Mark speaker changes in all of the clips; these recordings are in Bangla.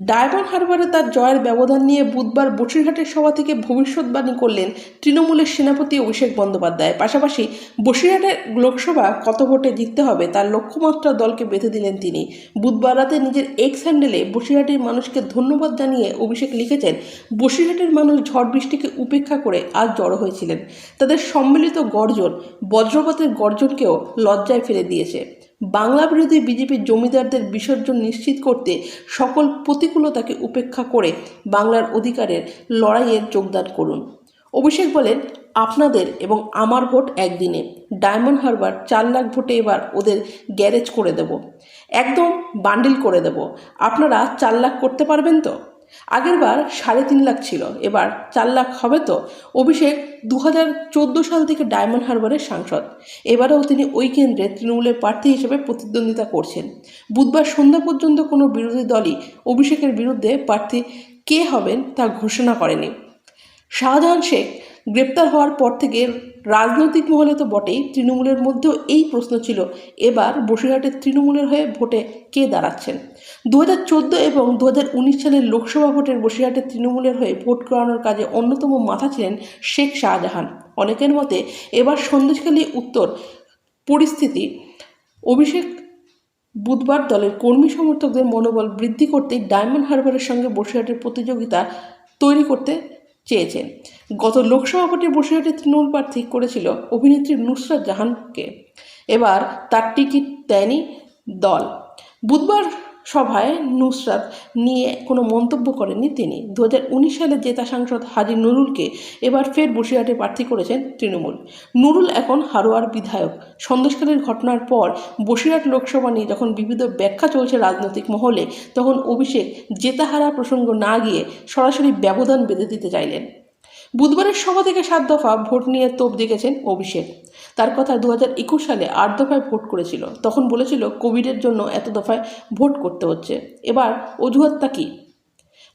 Speaker 1: ডায়মন্ড হারবারে তার জয়ের ব্যবধান নিয়ে বুধবার বসিরহাটের সভা থেকে ভবিষ্যৎবাণী করলেন তৃণমূলের সেনাপতি অভিষেক বন্দ্যোপাধ্যায়। পাশাপাশি বসিরহাটের লোকসভা কত ভোটে জিততে হবে তার লক্ষ্যমাত্রা দলকে বেঁধে দিলেন তিনি। বুধবার রাতে নিজের এক্স হ্যান্ডেলে বসিরহাটের মানুষকে ধন্যবাদ জানিয়ে অভিষেক লিখেছেন, বসিরহাটের মানুষ ঝড় বৃষ্টিকে উপেক্ষা করে আজ জড়ো হয়েছিলেন। তাদের সম্মিলিত গর্জন, বজ্রপাতের গর্জনকেও লজ্জায় ফেলে দিয়েছে। বাংলা বিরোধী বিজেপির জমিদারদের বিসর্জন নিশ্চিত করতে সকল প্রতিকূলতাকে উপেক্ষা করে বাংলার অধিকারের লড়াইয়ে যোগদান করুন। অভিষেক বলেন, আপনাদের এবং আমার ভোট একদিনে। ডায়মন্ড হারবার চার লাখ ভোটে এবার ওদের গ্যারেজ করে দেব। একদম বান্ডিল করে দেব। আপনারা চার লাখ করতে পারবেন তো? আগেরবার সাড়ে তিন লাখ ছিল, এবার চার লাখ হবে তো? অভিষেক দু হাজার চোদ্দ সাল থেকে ডায়মন্ড হারবারের সাংসদ। এবারেও তিনি ওই কেন্দ্রে তৃণমূলের প্রার্থী হিসেবে প্রতিদ্বন্দ্বিতা করছেন। বুধবার সন্ধ্যা পর্যন্ত কোনো বিরোধী দলই অভিষেকের বিরুদ্ধে প্রার্থী কে হবেন তা ঘোষণা করেনি। শাহজাহান শেখ গ্রেপ্তার হওয়ার পর থেকে রাজনৈতিক মহলে তো বটেই তৃণমূলের মধ্যেও এই প্রশ্ন ছিল। এবার বসিরহাটের তৃণমূলের হয়ে ভোটে কে দাঁড়াচ্ছেন? দু হাজার চোদ্দ এবং দু হাজার উনিশ সালের লোকসভা ভোটের বসিরহাটের তৃণমূলের হয়ে ভোট করানোর কাজে অন্যতম মাথা ছিলেন শেখ শাহজাহান। অনেকের মতে এবার সন্দেশখালী উত্তর পরিস্থিতি। অভিষেক বুধবার দলের কর্মী সমর্থকদের মনোবল বৃদ্ধি করতে ডায়মন্ড হারবারের সঙ্গে বসিরহাটের প্রতিযোগিতা তৈরি করতে চেয়েছেন। গত লোকসভা ভোটে বসিরহাটে তৃণমূল প্রার্থী করেছিল অভিনেত্রী নুসরাত জাহানকে। এবার তার টিকিট দেয়নি দল। বুধবার সভায় নুসরাত নিয়ে কোনো মন্তব্য করেননি তিনি। দু হাজার উনিশ সালে জেতা সাংসদ হাজি নুরুলকে এবার ফের বসিরহাটে প্রার্থী করেছেন তৃণমূল। নুরুল এখন হারোয়ার বিধায়ক। সন্দেশকালের ঘটনার পর বসিরহাট লোকসভা নিয়ে যখন বিবিধ ব্যাখ্যা চলছে রাজনৈতিক মহলে, তখন অভিষেক জেতা হারা প্রসঙ্গ না গিয়ে সরাসরি ব্যবধান বেঁধে দিতে চাইলেন। বুধবারের সভা থেকে সাত দফা ভোট নিয়ে তোপ দেখেছেন অভিষেক। তার কথা দু হাজার একুশ সালে আট দফায় ভোট করেছিল। তখন বলেছিল, কোভিডের জন্য এত দফায় ভোট করতে হচ্ছে। এবার অজুহাতটা কী?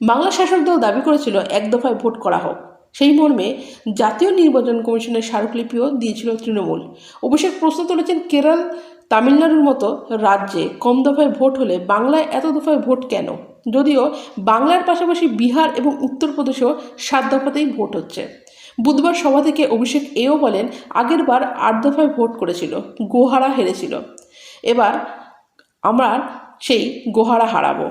Speaker 1: বাংলা শাসক দল দাবি করেছিল, এক দফায় ভোট করা হোক। সেই মর্মে জাতীয় নির্বাচন কমিশনের স্মারকলিপিও দিয়েছিল তৃণমূল। অভিষেক প্রশ্ন তুলেছেন, কেরল তামিলনাড়ুর মতো রাজ্যে কম দফায় ভোট হলে বাংলায় এত দফায় ভোট কেন? যদিও বাংলার পাশাপাশি বিহার এবং উত্তরপ্রদেশেও সাত দফাতেই ভোট হচ্ছে। বুধবার সভা থেকে অভিষেক এও বলেন, আগের বার আট দফায় ভোট করেছিল, গোহারা হেরেছিল। এবার আমরা সেই গোহারা হারাবো।